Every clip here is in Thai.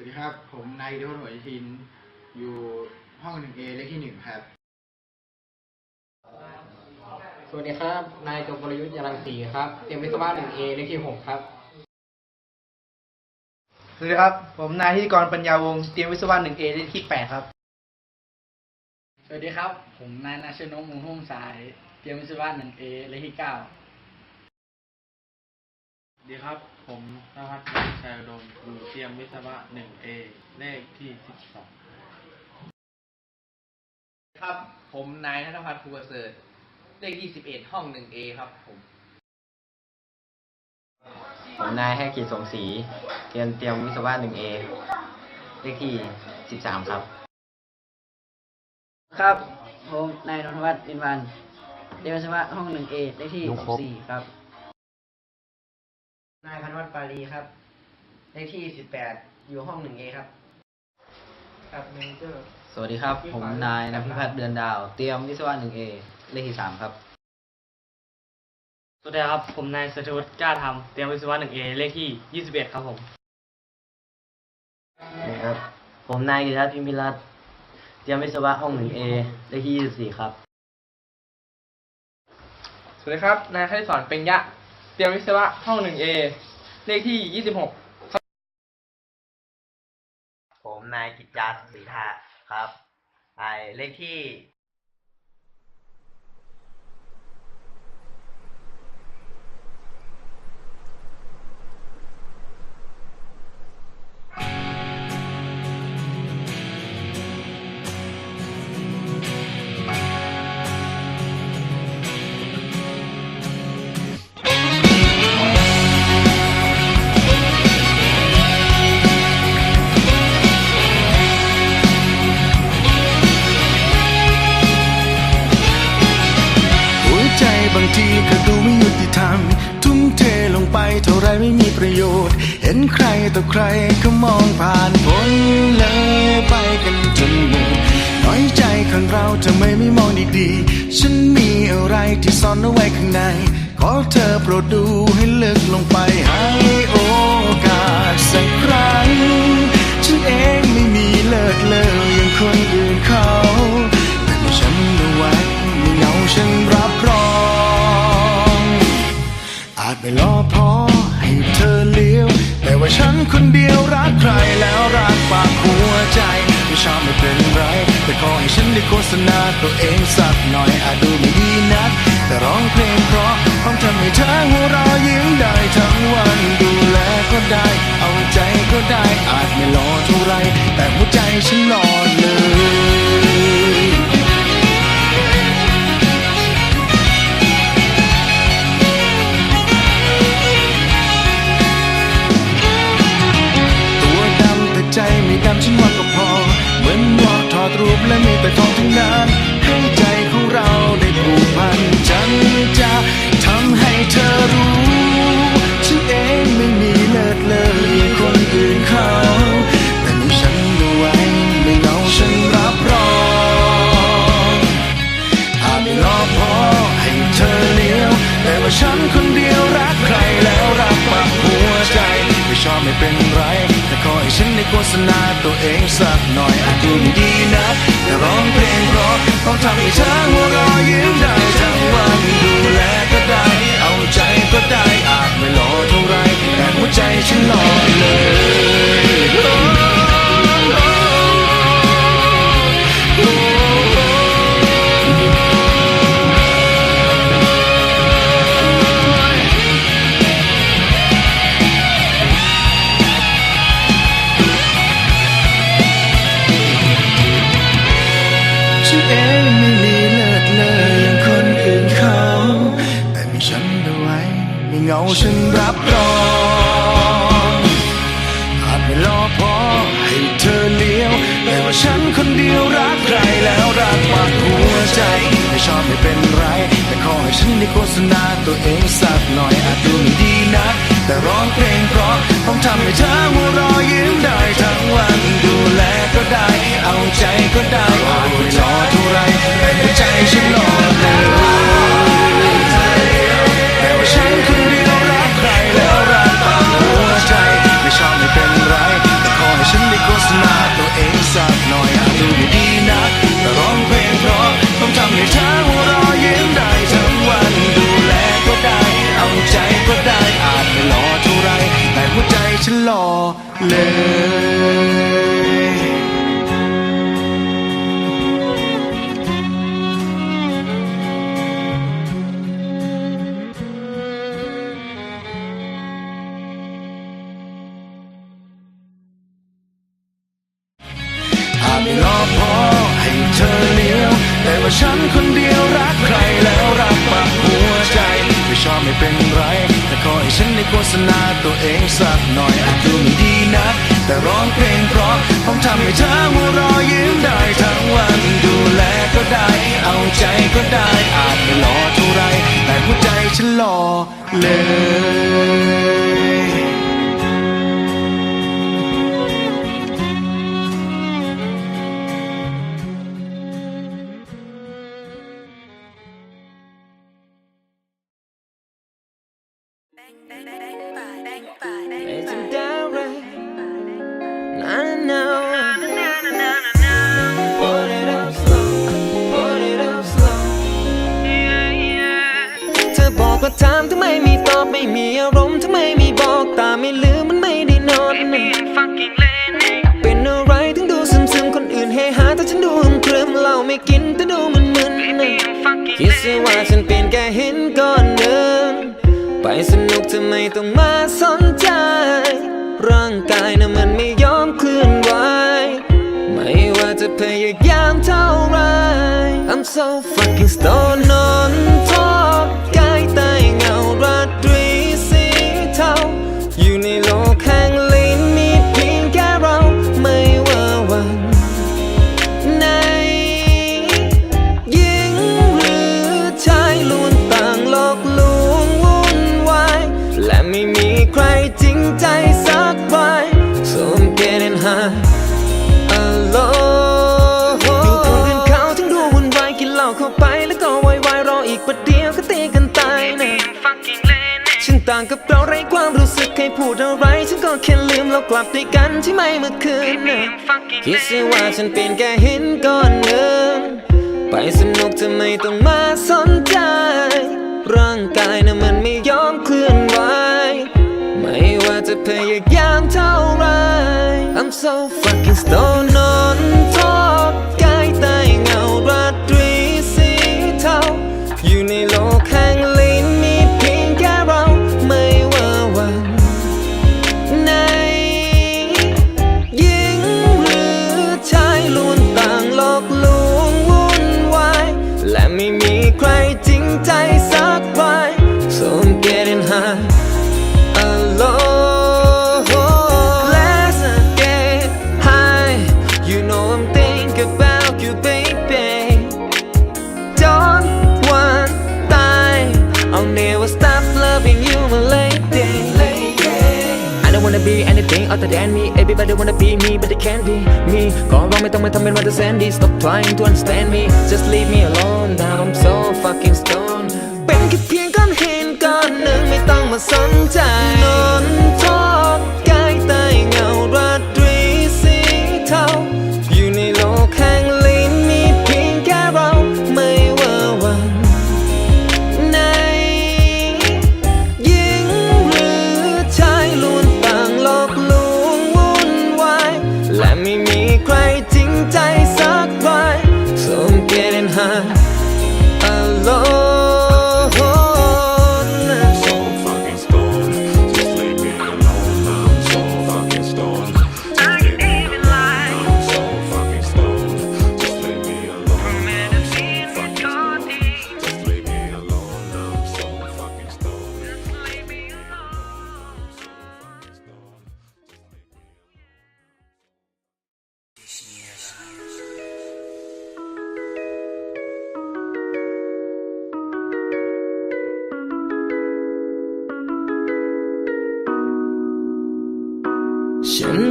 สวัสดีครับ ผมนายอิทธิพลหัวชิน อยู่ห้องหนึ่งเอเลขที่หนึ่งครับ สวัสดีครับ นายจงกลยุทธ์ยารังสีครับเตรียมวิศวะหนึ่งเอเลขที่หกครับ สวัสดีครับ ผมนายธิติกรปัญญาวงศ์เตรียมวิศวะหนึ่งเอเลขที่แปดครับ สวัสดีครับ ผมนายนาชนกมูลทุ่มสาย เตรียมวิศวะหนึ่งเอเลขที่เก้า ดีครับ ผมนภัสชัยอุดมอยู่เตรียมวิศวะ 1A เลขที่ 12 ครับ ผมนายธนพัฒน์ภูประเสริฐเลขที่สิบเอ็ดห้องหนึ่งเอครับผมผมนายให้กีดสงศรีเตรียมเตรียมวิศวะหนึ่งเอเลขที่สิบสามครับ ครับ ผมนายนนทวัฒน์อินวันเรียนวิศวะห้องหนึ่งเอเลขที่สี่ครับ นายพันวัฒน์ปารีครับ เลขที่สิบแปดอยู่ห้องหนึ่งเอครับครับเมเจอร์ สวัสดีครับผมนายนภิพัฒน์เดือนดาว เตรียมวิศวะหนึ่งเอเลขที่สามครับ สวัสดีครับ ผมนายสถิวุฒิกล้าทำเตรียมวิศวะหนึ่งเอเลขที่ยี่สิบเอ็ดครับผมครับ ผมนายกิติทัศน์พิมพิรัตน์เตรียมวิศวะห้องหนึ่งเอเลขที่ยี่สิบสี่ครับ สวัสดีครับ นายคณิตสอนเป็นยะ เตรียมวิศวะห้องหนึ่งเอเลขที่ยี่สิบหกผมนายกิจจาศรีทาครับไอเลขที่างทีก็ดูไม่ยุติธรรม ทุ่มเทลงไปเท่าไรไม่มีประโยชน์ เห็นใครต่อใครก็มองผ่านพ้นเลยไปกันจนหมดน้อยใจของเราทำไมไม่มองดีๆ ฉันมีอะไรที่ซ่อนเอาไว้ข้างใน ขอเธอโปรดดูให้ลึกลงไปให้ คนเดียวรักใครแล้วรักปากหัวใจไม่ชอบไม่เป็นไร แต่ขอให้ฉันได้โฆษณาตัวเองสักหน่อยอาจดูไม่ดีนัก แต่ร้องเพลงเพราะคงทำให้เธอหัวเราะยิ้มได้ทั้งวันดูแลก็ได้ เอาใจก็ได้อาจไม่หล่อเท่าไร แต่หัวใจฉันหล่อ ฉันว่าก็พอ เหมือนว่าถอดรูปและมีแต่ทองทั้งนั้น เลยอย่างคนอื่นเขาแต่มีฉันเอาไว้ไม่เหงาฉันรับรองอาจไม่รอพอให้เธอเลี้ยวแต่ว่าฉันคนเดียวรักใครแล้วรักปากหัวใจ ไม่ชอบไม่เป็นไร แต่ขอให้ฉันได้โฆษณาตัวเองสักหน่อยอาจดูไม่ดีนะแต่ร้องเพลงเพราะต้องทำให้เธอหัวเราะยิ้มได้ทั้งวันดูแลก็ได้ เอาใจก็ได้ ใจฉันนอนไม่หลับแต่ว่าฉันคนเดีรักใครแล้วรักตามหัวใจ ไม่ชอบไม่เป็นไร แต่ขอให้ฉันโฆษณาตัวเองสักหน่อยดูดีนัแต่ร้องเพลงเพราต้องทำให้เธอหัวเราะยิ้มได้ทั้งวันดูแลก็ได้ เอาใจก็ได้อาจไม่หล่อเท่าไรแต่หัวใจฉันหล่อเลย ฉันคนเดียวรักใครแล้วรักปากหัวใจ ไม่ชอบไม่เป็นไร แต่ขอให้ฉันได้โฆษณาตัวเองสักหน่อยอาจดูไม่ดีนะ แต่ร้องเพลงเพราะผมทำให้เธอหัวรอยิ้มได้ทั้งวันดูแลก็ได้ เอาใจก็ได้อาจไม่หล่อเท่าไร แต่หัวใจฉันหล่อเลย ไม่ได้นอนเป็นอะไรถึงดูซึมซึมๆคนอื่นเฮฮาแต่ฉันดูอึมครึมเหล้าไม่กินแต่ดูมันมึนๆคิดซะว่าฉันเป็นแค่หินก้อนหนึ่งไปสนุกทำไมต้องมาสนใจ ร่างกายน่ะมันไม่ยอมเคลื่อนไหวไม่ว่าจะพยายามเท่าไร I'm so fucking stoned on ก็วายวายรออีกประเดี๋ยวก็ตีกันตายนะฉันต่างกับเราไร้ความรู้สึกใครพูดอะไร ฉันก็แค่ลืมเรากลับด้วยกันใช่ไหมเมื่อคืนนะคิดซะว่าฉันเป็นแค่หินก้อนหนึ่งไปสนุกทำไมต้องมาสนใจ ร่างกายน่ะมันไม่ยอมเคลื่อนไหวไม่ว่าจะพยายามเท่าไร I'm so fucking stoned be me, but they can't be me. ก็ร้องไม่ต้องมาทำเป็นว่าจะแสนดี Stop trying to understand me. Just leave me alone. Now I'm so fucking stoned. เป็นแค่เพียงก้อนหินก้อนหนึ่งไม่ต้องมาสนใจน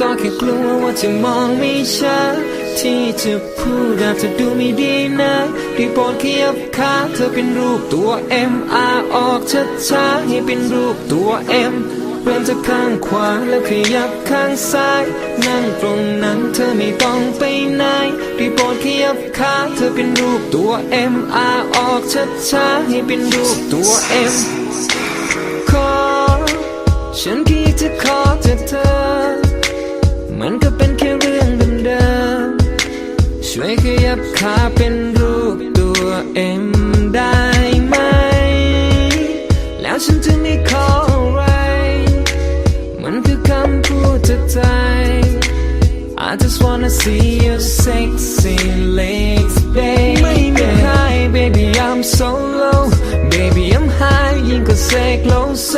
ก็แค่กลัวว่าจะมองไม่ชัดที่จะพูดอาจจะดูไม่ดีนะได้โปรดขยับขาเธอเป็นรูปตัว M R ออกช้าๆให้เป็นรูปตัว M เริ่มจากข้างขวาแล้วขยับข้างซ้าย นั่งตรงนั้นเธอไม่ต้องไปไหนด้โปรดขยับขาเธอเป็นรูปตัว M R ออกช้าๆให้เป็นรูปตัว M ขอฉันค่อยากจะขอเธอเธอ มันก็เป็นแค่เรื่องเดิมๆช่วยขยับขาเป็นรูปตัวเอ็มได้ไหม แล้วฉันจะไม่ขออะไร มันคือคำพูดจากใจ I just wanna see your sexy legs, baby. ไม่มีใคร baby I'm so low, baby I'm high ยิ่งกว่าเสกโลโซ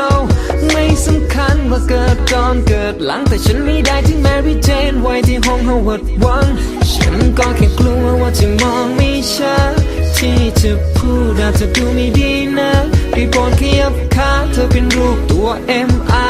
ไม่สำคัญ ว่าเกิดก่อนเกิดหลังแต่ฉันไม่ได้ที่แมรี่เจนไว้ที่ห้องฮาวเวิร์ดวังฉันก็แค่กลัวว่าจะมองไม่ชัดที่จะพูดอาจจะดูไม่ดีนะรีบโปรดขยับขาเธอเป็นรูปตัว M R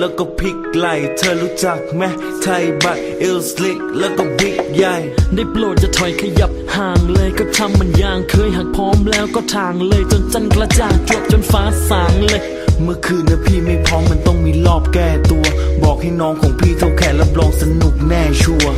แล้วก็พลิกไหลเธอรู้จักไหมไทยบัตเอลสลิกแล้วก็บิ๊กใหญ่ ได้โปรดจะถอยขยับห่างเลยก็ทำมันอย่างเคยหักพร้อมแล้วก็ทางเลยจนจันทร์กระจ่างจวบจนฟ้าสางเลย เมื่อคืนนะพี่ไม่พร้อมมันต้องมีรอบแก้ตัว บอกให้น้องของพี่เท่าแขนรับรองสนุกแน่ชัวร์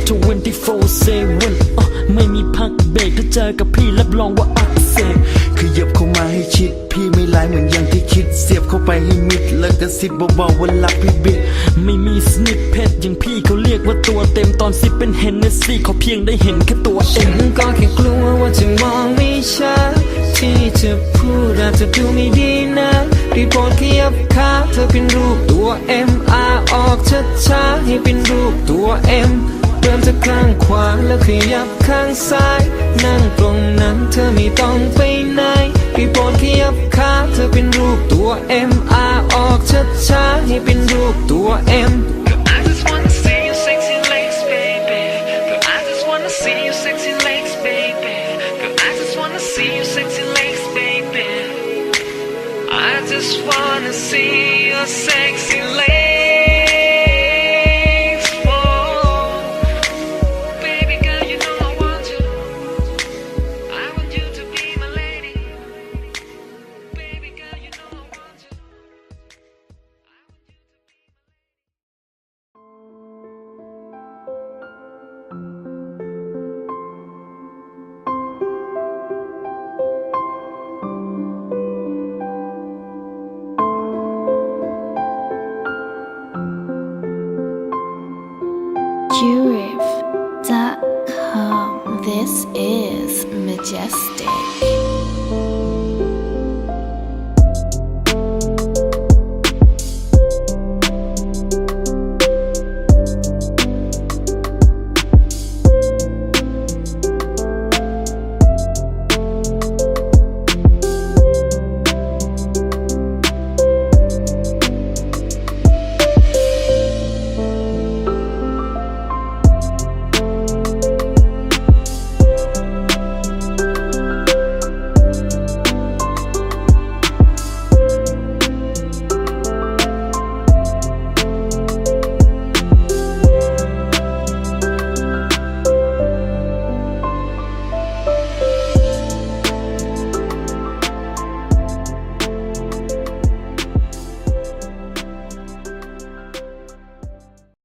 24-7อะไม่มีพักเบรกถ้าเจอกับพี่รับรองว่าอักเสบขยับเข้ามาให้ชิดพี่ ไม่ร้ายเหมือนอย่างที่คิดเสียบเข้าไปให้มิด แล้วก็สิบเบาๆว่ารักพี่บิ๊กไม่มีสนิทเพชรอย่างพี่เขาเรียกว่าตัวเต็มตอนสิเป็นเฮนเนสซี่เขาเพียงได้เห็นแค่ตัวเอฉังนก็แค่กลัวว่าจะมองไม่ชัดที่จะพูดอาจจะดูไม่ดีนะรีบโปรดขยับขาเธอเป็นรูปตัว M R ออกช้าๆให้เป็นรูปตัว M เริ่มจากข้างขวาแล้วขยับข้างซ้าย นั่งตรงนั้นเธอไม่ต้องไปไหน รีบโปรดขยับขาเธอเป็นรูปตัว M R ออกช้าๆให้เป็นรูปตัว M I just wanna see your sexy